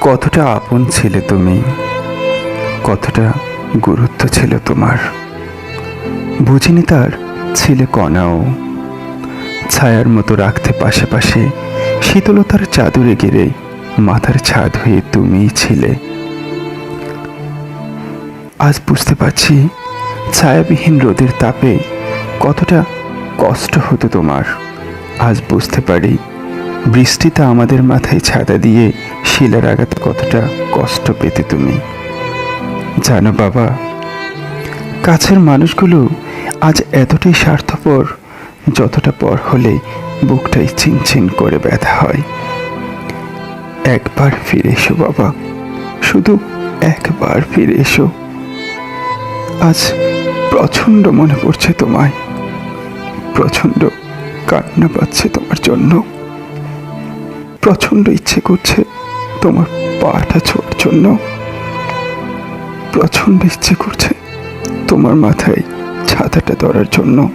কতটা আপন ছিলে তুমি, কতটা গুরুত্ব ছিল তোমার। বুঝিনি তার ছিলে কণাও, ছায়ার মতো রাখতে পাশে শীতলতার চাদরে গেড়ে মাথার ছাদ হয়ে তুমিই ছিলে। আজ বুঝতে পারছি ছায়াবিহীন রোদের তাপে কতটা কষ্ট হতো তোমার। আজ বুঝতে পারি বৃষ্টিতে আমাদের মাথায় ছাতা দিয়ে শিলার আঘাত কতটা কষ্ট পেতে তুমি? জানো বাবা, কাছের মানুষগুলো আজ এতটাই স্বার্থপর, যতটা পর হলে বুকটাই চিনচিন করে ব্যথা হয়। একবার ফিরে এসো বাবা, শুধু একবার ফিরে এসো। আজ প্রচণ্ড মনে পড়ছে তোমায়, প্রচণ্ড কান্না পাচ্ছে তোমার জন্য। প্রচণ্ড ইচ্ছে করছে তোমার পাটা ছোঁয়ার জন্য। প্রচণ্ড ইচ্ছে করছে তোমার মাথায় ছাতাটা ধরার জন্য।